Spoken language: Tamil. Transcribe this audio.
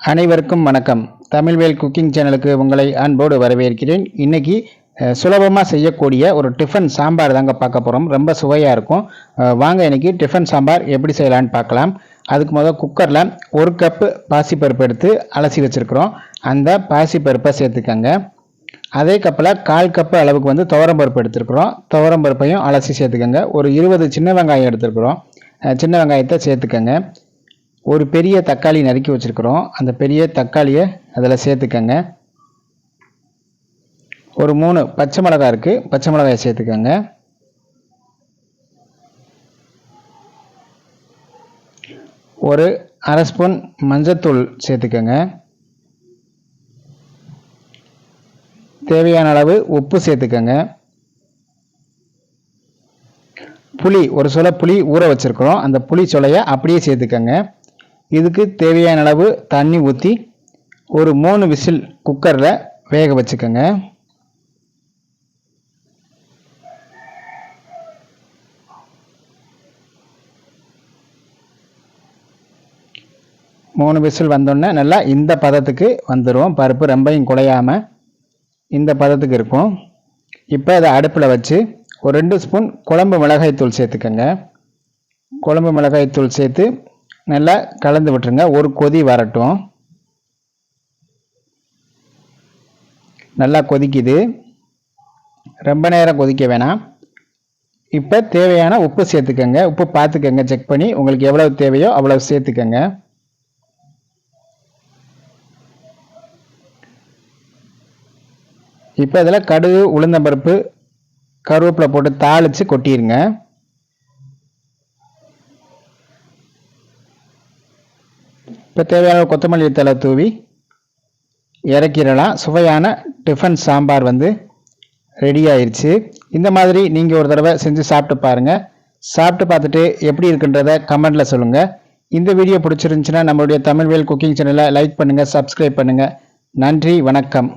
அனைவருக்கும் வணக்கம். தமிழ்வேல் குக்கிங் சேனலுக்கு உங்களை அன்போடு வரவேற்கிறேன். இன்றைக்கி சுலபமாக செய்யக்கூடிய ஒரு டிஃபன் சாம்பார் தாங்க பார்க்க போகிறோம் ரொம்ப சுவையாக இருக்கும். வாங்க இன்னைக்கு டிஃபன் சாம்பார் எப்படி செய்யலான்னு பார்க்கலாம். அதுக்கு முதல் குக்கரில் ஒரு கப்பு பாசிப்பருப்பு எடுத்து அலசி வச்சுருக்குறோம். அந்த பாசிப்பருப்பை சேர்த்துக்கங்க. அதே கப்பில் கால் கப்பு அளவுக்கு வந்து துவரம்பருப்பு எடுத்துருக்குறோம். துவரம்பருப்பையும் அலசி சேர்த்துக்கோங்க. ஒரு இருபது சின்ன வெங்காயம் எடுத்துருக்குறோம். சின்ன வெங்காயத்தை சேர்த்துக்கங்க. ஒரு பெரிய தக்காளி நறுக்கி வச்சுருக்குறோம். அந்த பெரிய தக்காளியை அதில் சேர்த்துக்கங்க. ஒரு மூணு பச்சை மிளகா இருக்குது பச்சை மிளகாயை சேர்த்துக்கங்க. ஒரு அரை ஸ்பூன் மஞ்சத்தூள் சேர்த்துக்கங்க. தேவையான அளவு உப்பு சேர்த்துக்கங்க. புளி ஒரு சொலை புளி ஊற வச்சுருக்குறோம். அந்த புளி சொலையை அப்படியே சேர்த்துக்கங்க. இதுக்கு தேவையான அளவு தண்ணி ஊற்றி ஒரு மூணு விசில் குக்கரில் வேக வச்சுக்கோங்க. மூணு விசில் வந்தோடனே நல்லா இந்த பதத்துக்கு வந்துடும் பருப்பு ரொம்பையும் குலையாமல் இந்த பதத்துக்கு இருக்கும். இப்போ அதை அடுப்பில் வச்சு ஒரு ரெண்டு ஸ்பூன் குழம்பு மிளகாய்த்தூள் சேர்த்துக்கோங்க. குழம்பு மிளகாய்த்தூள் சேர்த்து நல்லா கலந்து விட்டுருங்க. ஒரு கொதி வரட்டும். நல்லா கொதிக்குது. ரொம்ப நேரம் கொதிக்க வேணாம். இப்போ தேவையான உப்பு சேர்த்துக்கோங்க. உப்பு பார்த்துக்கங்க. செக் பண்ணி உங்களுக்கு எவ்வளவு தேவையோ அவ்வளவு சேர்த்துக்கோங்க. இப்போ இதில் கடுகு உளுந்தம்பருப்பு கருவேப்பிலை போட்டு தாளித்து கொட்டிடுங்க இப்போ தேவையான கொத்தமல்லி தலை தூவி இறக்கிடலாம். சுவையான டிஃபன் சாம்பார் வந்து ரெடி ஆயிடுச்சு இந்த மாதிரி நீங்கள் ஒரு தடவை செஞ்சு சாப்பிட்டு பாருங்கள் சாப்பிட்டு பார்த்துட்டு எப்படி இருக்குன்றத கமெண்டில் சொல்லுங்கள் இந்த வீடியோ பிடிச்சிருந்துச்சுன்னா நம்மளுடைய தமிழ்வேல் குக்கிங் சேனலை லைக் பண்ணுங்கள் சப்ஸ்கிரைப் பண்ணுங்கள் நன்றி வணக்கம்.